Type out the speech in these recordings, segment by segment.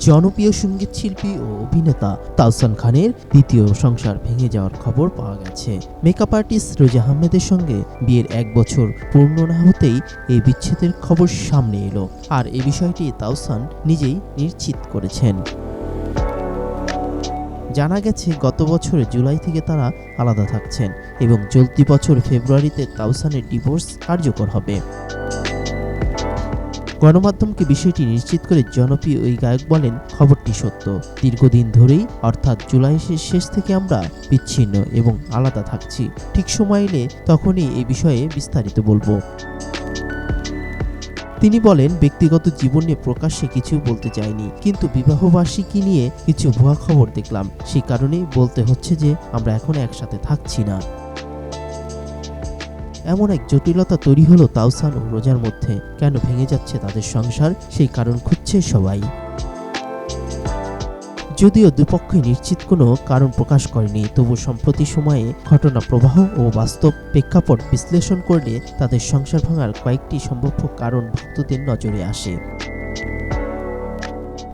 জনপ্রিয় সংগীত শিল্পী ও অভিনেতা তাওসান খানের দ্বিতীয় সংসার ভেঙে যাওয়ার খবর পাওয়া গেছে। মেকআপ আর্টিস্ট রোজা আহমেদের সঙ্গে বিয়ের এক বছর পূর্ণ না হতেই এই বিচ্ছেদের খবর সামনে এলো। আর এই বিষয়টি তাওসান নিজেই নিশ্চিত করেছেন। জানা গেছে, গত বছরের জুলাই থেকে তারা আলাদা থাকছেন এবং চলতি বছর ফেব্রুয়ারিতে তাওসানের ডিভোর্স কার্যকর হবে। গণমাধ্যমকে বিষয়টি নিশ্চিত করে জনপ্রিয় ওই গায়ক বলেন, খবরটি সত্য। দীর্ঘদিন ধরেই, অর্থাৎ জুলাইয়ের শেষ থেকে আমরা বিচ্ছিন্ন এবং আলাদা থাকছি। ঠিক সময় এলে তখনই এই বিষয়ে বিস্তারিত বলব। তিনি বলেন, ব্যক্তিগত জীবন প্রকাশ্যে কিছু বলতে চাইনি, কিন্তু বিবাহবার্ষিকী নিয়ে কিছু ভুয়া খবর দেখলাম। সেই কারণেই বলতে হচ্ছে যে, আমরা এখন একসাথে থাকছি না। এমন এক জটিলতা তৈরি হলো তাওসান ও রোজার মধ্যে। কেন ভেঙে যাচ্ছে তাদের সংসার? সেই কারণ খুঁজছে সবাই। যদিও দুপক্ষই নিশ্চিত কোনো কারণ প্রকাশ করেনি, তবু সম্প্রতি সময়ে ঘটনা প্রবাহ ও বাস্তব প্রেক্ষাপট বিশ্লেষণ করলে তাদের সংসার ভাঙার কয়েকটি সম্ভাব্য কারণ ভক্তদের নজরে আসে।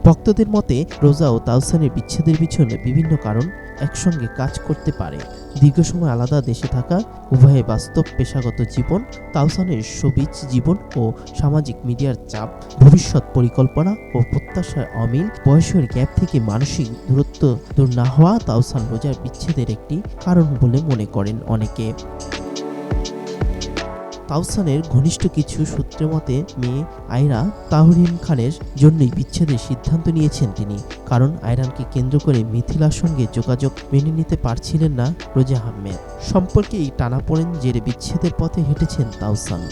ভক্তদের মতে রোজা ও তাওসানের বিচ্ছেদের পিছনে বিভিন্ন কারণ একসঙ্গে কাজ করতে পারে। দীর্ঘ সময় আলাদা দেশে থাকা, উভয়ে বাস্তব পেশাগত জীবন তাওসানের সবিজ জীবন ও সামাজিক মিডিয়ার চাপ, ভবিষ্যৎ পরিকল্পনা ও প্রত্যাশার অমিল, বয়সের গ্যাপ থেকে মানসিক দূরত্ব দূর না হওয়া তাওসান রোজার বিচ্ছেদের একটি কারণ বলে মনে করেন অনেকে। তাওসানের ঘনিষ্ঠ কিছু সূত্রের মতে, মেয়ে আয়রা তাহরিম খানের জন্যই বিচ্ছেদের সিদ্ধান্ত নিয়েছেন তিনি। কারণ আয়রানকে কেন্দ্র করে মিথিলার সঙ্গে যোগাযোগ মেনে নিতে পারছিলেন না রোজা আহমেদ। সম্পর্কে এই টানাপোড়েন জেরে বিচ্ছেদের পথে হেঁটেছেন তাওসান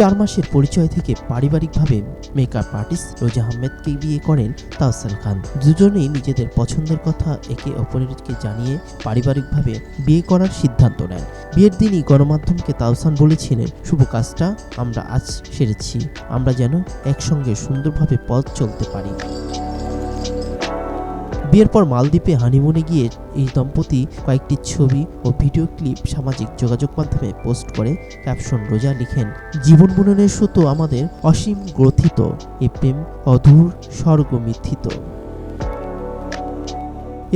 চার মাসের পরিচয় থেকে পারিবারিকভাবে মেকআপ আর্টিস্ট রোজা আহমেদকে বিয়ে করেন তাহসান খান। দুজনেই নিজেদের পছন্দের কথা একে অপরেরকে জানিয়ে পারিবারিকভাবে বিয়ে করার সিদ্ধান্ত নেন। বিয়ের দিনই গণমাধ্যমকে তাহসান বলেছিলেন, শুভ কাজটা আমরা আজ সেরেছি। আমরা যেন একসঙ্গে সুন্দরভাবে পথ চলতে পারি। বিয়ের পর মালদ্বীপে হানিমুনে গিয়ে এই দম্পতি কয়েকটি ছবি ও ভিডিও ক্লিপ সামাজিক যোগাযোগ মাধ্যমে পোস্ট করে ক্যাপশন রোজা লিখেন। জীবন বুননের সুতো আমাদের অসীম গ্রথিত, এ প্রেম অধূর স্বর্গ মিথিত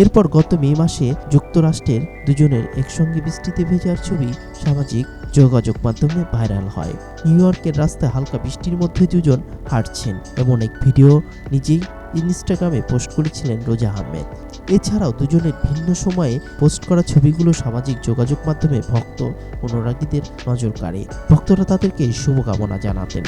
এরপর গত মে মাসে যুক্তরাষ্ট্রের দুজনের একসঙ্গে বৃষ্টিতে ভেজার ছবি সামাজিক যোগাযোগ মাধ্যমে ভাইরাল হয়। নিউ ইয়র্কের রাস্তায় হালকা বৃষ্টির মধ্যে দুজন হাঁটছেন। এমন এক ভিডিও নিজেই ইনস্টাগ্রামে পোস্ট করেছিলেন রোজা আহমেদ। এছাড়াও দুজনের ভিন্ন সময়ে পোস্ট করা ছবিগুলো সামাজিক যোগাযোগ মাধ্যমে ভক্ত অনুরাগীদের নজর কাড়ে। ভক্তরা তাদেরকে শুভকামনা জানাতেন।